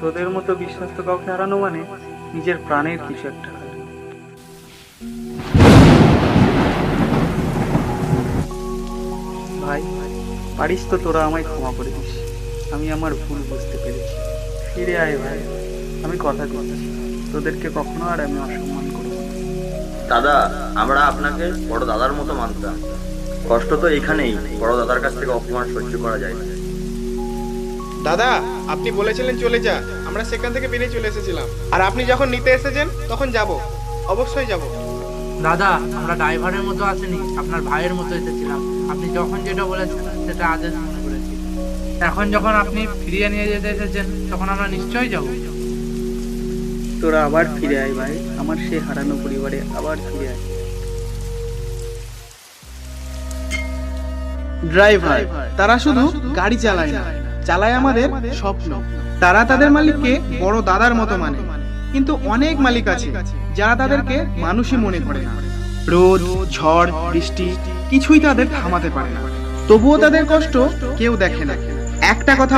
তোদের মতো বিশ্বস্ত কাউকে হারানো মানে নিজের প্রাণের কিছু একটা ভাই, পারিস তো তোরা আমায় ক্ষমা করে দিস। আমি আমার ভুল বুঝতে পেরেছি। ফিরে আয় ভাই, আমি কথা দিচ্ছি তোদেরকে কখনো আর আমি অসম্মান করব দাদা, আমরা আপনাকে বড় দাদার মতো মানতাম। কষ্ট তো এখানেই, বড় দাদার কাছ থেকে অপমান সহ্য করা যায় না। দাদা আপনি বলেছিলেন চলে যা। আমরা সেখান থেকে বেরিয়ে চলে এসেছিলাম। আর আপনি যখন নিতে এসেছেন তখন যাব। অবশ্যই যাব। দাদা আমরা ড্রাইভারের মতো আসেনি আপনার ভাইয়ের মতো এসেছিলাম। আপনি যখন যেটা বলেছেন সেটা আদেশ মনে করেছি। এখন যখন আপনি ফিরিয়ে নিয়ে যেতে এসেছেন তখন আমরা নিশ্চয়ই যাব। তোরা আবার ফিরে আয় ভাই। আমার সে হারানো পরিবারে আবার ফিরে আয়। ড্রাইভার তারা শুধু গাড়ি চালায় না। চালায় আমাদের স্বপ্ন। তারা তাদের মালিককে বড় দাদার মতো মানে। কিন্তু অনেক মালিক আছে যারা তাদেরকে মানুষই মনে করে না। রোদ, ঝড়, বৃষ্টি কিছুই তাদের থামাতে পারে না। তবুও তাদের কষ্ট কেউ দেখে না। একটা কথা